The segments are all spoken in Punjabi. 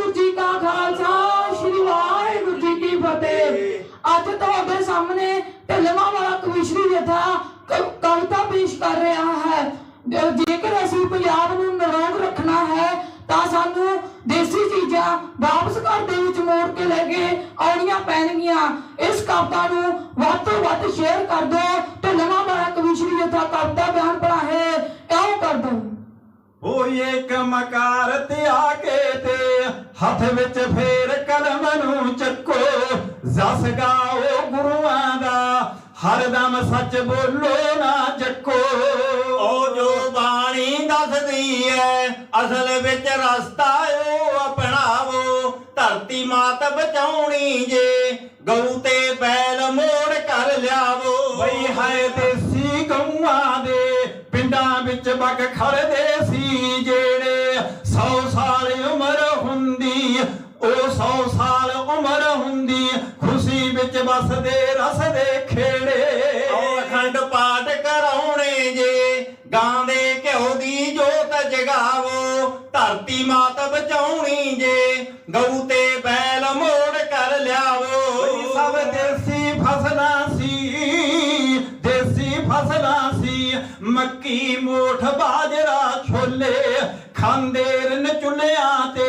ਵਾਹਿਗੁਰੂ ਜੀ ਕਾ ਖਾਲਸਾ, ਸ੍ਰੀ ਵਾਹਿਗੁਰੂ ਜੀ ਕੀ ਫਤਿਹ। ਅੱਜ ਤੁਹਾਡੇ ਸਾਹਮਣੇ ਢਿੱਲਵਾਂ ਵਾਲਾ ਕਵਿਸ਼ਰੀ ਜਥਾ ਕਵਿਤਾ ਪੇਸ਼ ਕਰ ਰਿਹਾ ਹੈ। ਜੇਕਰ ਅਸੀਂ ਪੰਜਾਬ ਨੂੰ ਨਿਰੋਗ ਰੱਖਣਾ ਹੈ, ਤਾਂ ਸਾਨੂੰ ਦੇਸੀ ਚੀਜ਼ਾਂ ਵਾਪਸ ਘਰ ਦੇ ਵਿੱਚ ਮੋੜ ਕੇ ਲੈ ਕੇ ਆਉਣੀਆਂ ਪੈਣਗੀਆਂ। ਇਸ ਕਵਿਤਾ ਨੂੰ ਵੱਧ ਤੋਂ ਵੱਧ ਸ਼ੇਅਰ ਕਰ ਦਿਓ। ਨਵਾਂ ਵਾਲਾ ਕਵਿਸ਼ਰੀ ਜਥਾ ਕਵਿਤਾ ਬਿਆਨ ਪੜਾ ਹੈ ਇਉਂ ਕਰ ਦਿਓ ਹੋਈ ਇੱਕ ਤੇ ਆ ਕੇ ਤੇ ਹੱਥ ਵਿੱਚ ਫੇਰ ਕਲਮ ਨੂੰ ਚੱਕੋ ਜਸ ਗਾਓ ਗੁਰੂਆਂ ਦਾ ਹਰਦਮ ਸੱਚ ਬੋਲੋ ਨਾ ਚੱਕੋ ਉਹ ਜੋ ਬਾਣੀ ਦੱਸਦੀ ਐ ਅਸਲ ਵਿੱਚ ਰਸਤਾ ਉਹ ਅਪਣਾਵੋ ਧਰਤੀ ਮਾਤ ਬਚਾਉਣੀ ਜੇ ਗਊ ਤੇ ਬੈਲ ਮੋੜ ਕਰ ਲਿਆਵੋ। ਬਈ ਹੈ ਦੇਸੀ ਗਊਆਂ ਦੇ ਪਿੰਡਾਂ ਵਿੱਚ ਬਗ ਖੜਦੇ ਸੀ ਜਿਹੜੇ ਉਮਰ ਹੁੰਦੀ ਖੁਸ਼ੀ ਵਿੱਚ ਵਸਦੇ ਰਸ ਦੇ ਖੇੜੇ ਅਖੰਡ ਪਾਠ ਕਰਾਉਣੇ ਜੇ ਗਾਂ ਦੇ ਘਿਓ ਦੀ ਜੋਤ ਜਗਾਵੋ ਧਰਤੀ ਮਾਤ ਬਚਾਉਣੀ ਜੇ ਗਊ ਤੇ ਬੈਲ ਮੋੜ ਕਰ ਲਿਆਵੋ। ਸਭ ਦੇਸੀ ਫਸਲਾਂ ਸੀ ਦੇਸੀ ਫਸਲਾਂ ਸੀ ਮੱਕੀ ਮੋਠ ਬਾਜਰਾ ਛੋਲੇ ਖਾਂਦੇ ਰਨ ਚੁੱਲਿਆਂ ਤੇ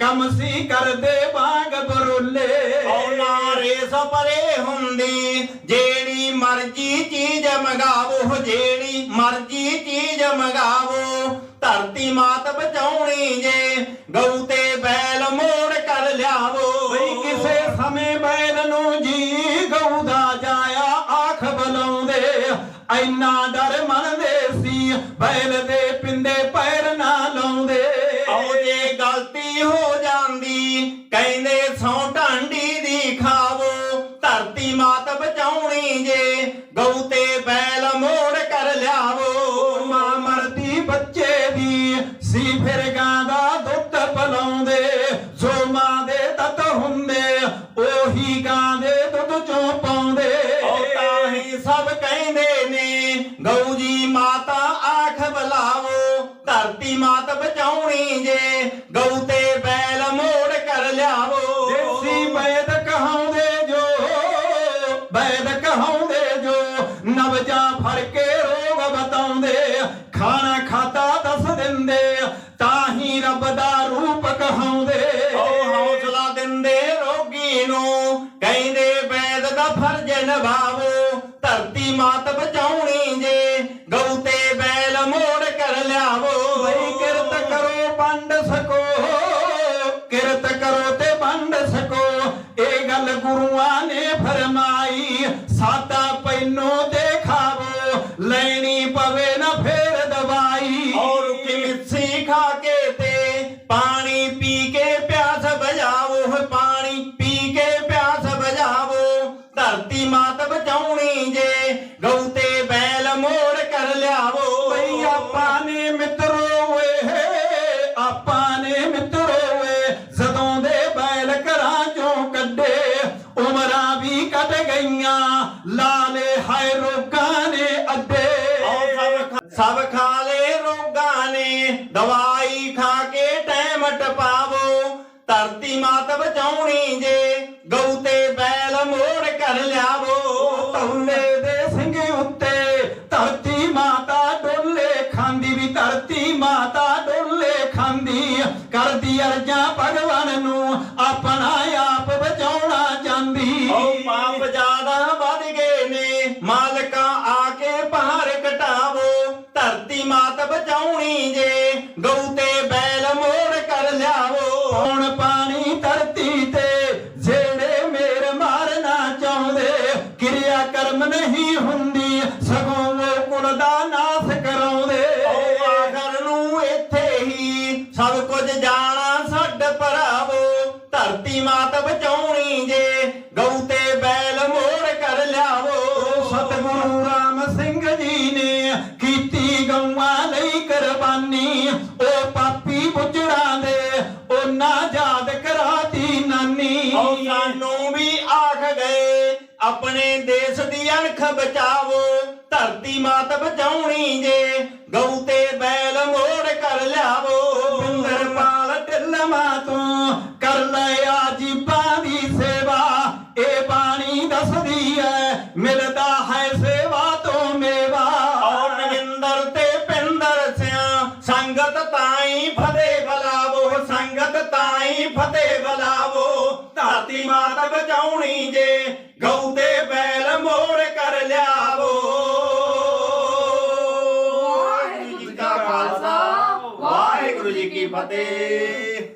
ਕੰਮ ਸੀ ਕਰਦੇ ਬਾਗ ਨਾਰੇ ਸਪਰੇ ਹੁੰਦੀ ਜਿਹੜੀ ਮਰਜ਼ੀ ਚੀਜ਼ ਮੰਗਾਵੋ ਜਿਹੜੀ ਮਰਜ਼ੀ ਚੀਜ਼ ਮੰਗਾਵੋ ਧਰਤੀ ਮਾਤ ਬਚਾਉਣੀ ਜੇ ਗਊ ਤੇ ਬੈਲ ਮੋੜ ਕਰ ਲਿਆਵੋ। ਬਈ ਕਿਸੇ ਸਮੇਂ ਬੈਲ ਨੂੰ ਜੀ ਗਊ ਦਾ ਜਾਇਆ ਆਖ ਬਲਾਉਂਦੇ ਐਨਾ ਡਰ ਮੰਨਦੇ ਸੀ ਬੈਲ ਦੇ ਪਿੰਦੇ ਪੈਰ ਨਾ ਲਾਉਂਦੇ। ਆਓ ਜੇ ਗਲਤੀ ਹੋ ਜਾਂਦੀ ਕਹਿੰਦੇ ਧਰਤੀ ਮਾਤ ਬਚਾਉਣੀ ਜੇ, ਗਊ ਤੇ ਬੈਲ ਮੋੜ ਕਰ ਲਿਆਵੋ। ਮਾਂ ਮਰਦੀ ਬੱਚੇ ਦੀ, ਸੀ ਫਿਰ ਗਾਂ ਦਾ ਦੁੱਧ ਪਲਾਉਂਦੇ। ਜੋ ਮਾਂ ਦੇ ਤਤ ਹੁੰਦੇ, ਉਹੀ ਗਾਂ ਦੇ ਦੁੱਧ ਚੋਂ ਪਾਉਂਦੇ। ਉਹ ਤਾਂ ਹੀ ਸਭ ਕਹਿੰਦੇ ਨੇ, ਗਊ ਜੀ ਮਾਤਾ ਆਖ ਬੁਲਾਵੋ। ਧਰਤੀ ਮਾਤ ਬਚਾਉਣੀ ਜੇ, ਗਊ ਤੇ ਵੈਦ ਕਹਾਉਂਦੇ ਜੋ ਨਵਜਾ ਫੜ ਕੇ ਰੋਗ ਬਤਾਉਂਦੇ। ਖਾਣਾ ਖਾਤਾ ਦੱਸ ਦਿੰਦੇ, ਤਾਂ ਹੀ ਰੱਬ ਦਾ ਰੂਪ ਕਹਾਉਂਦੇ। ਉਹ ਹੌਸਲਾ ਦਿੰਦੇ ਰੋਗੀ ਨੂੰ, ਕਹਿੰਦੇ ਵੈਦ ਦਾ ਫਰਜ਼ ਨਿਭਾਵੋ, ਧਰਤੀ ਮਾਤ ਬਚਾਉਣੀ ਜੇ, ਗਊ ਤੇ ਬੈਲ ਮੋੜ ਕਰ ਲਿਆਵੋ। ਲਾਲੇ ਰੋਗਾਂ ਨੇ ਅੱਡੇ। ਸਭ ਖਾ- ਲੇ ਰੋਗਾਂ ਨੇ। ਦਵਾਈ ਖਾ ਕੇ ਟੈਮ ਟਪਾਵੋ। ਧਰਤੀ ਮਾਤ ਬਚਾਉਣੀ ਕਰਮ ਨਹੀਂ ਹੁੰਦੀ, ਸਗੋਂ ਉਹ ਕੁਲ ਦਾ ਨਾਸ ਕਰਾਉਂਦੇ। ਆਖਰ ਨੂੰ ਇੱਥੇ ਹੀ ਸਭ ਕੁਝ ਜਾਣਾ ਛੱਡ ਭਰਾਵੋ, ਧਰਤੀ ਮਾਤ ਬਚਾਉਣੀ ਜੇ, ਗਊ ਆਪਣੇ ਦੇਸ਼ ਦੀ ਅਣਖ ਬਚਾਵੋ, ਧਰਤੀ ਮਾਤ ਬਚਾਉਣੀ ਜੇ, ਗਊ ਤੇ ਬੈਲ ਮੋੜ ਕਰ ਲਿਆਵੋ। ਬਿੰਦਰਪਾਲ ਢਿੱਲ ਤੋਂ ਕਰ ਲੈ ਆਜੀਬਾਂ ਦੀ ਸੇਵਾ, ਇਹ ਬਾਣੀ ਦੱਸਦੀ ਹੈ ਮਿਲਦਾ ਹੈ ਸੇਵਾ ਤੋਂ ਮੇਵਾ। ਔਰ ਨਗਿੰਦਰ ਤੇ ਪਿੰਦਰ ਸਿਆ, ਸੰਗਤ ਤਾਈ ਮਾਤ ਬਚਾਉਣੀ ਜੇ ਗਊ ਤੇ ਬੈਲ ਮੋੜ ਕਰ ਲਿਆਵੋ। ਵਾਹਿਗੁਰੂ ਜੀ ਕਾ ਖਾਲਸਾ ਵਾਹਿਗੁਰੂ ਜੀ ਕੀ ਫਤਿਹ।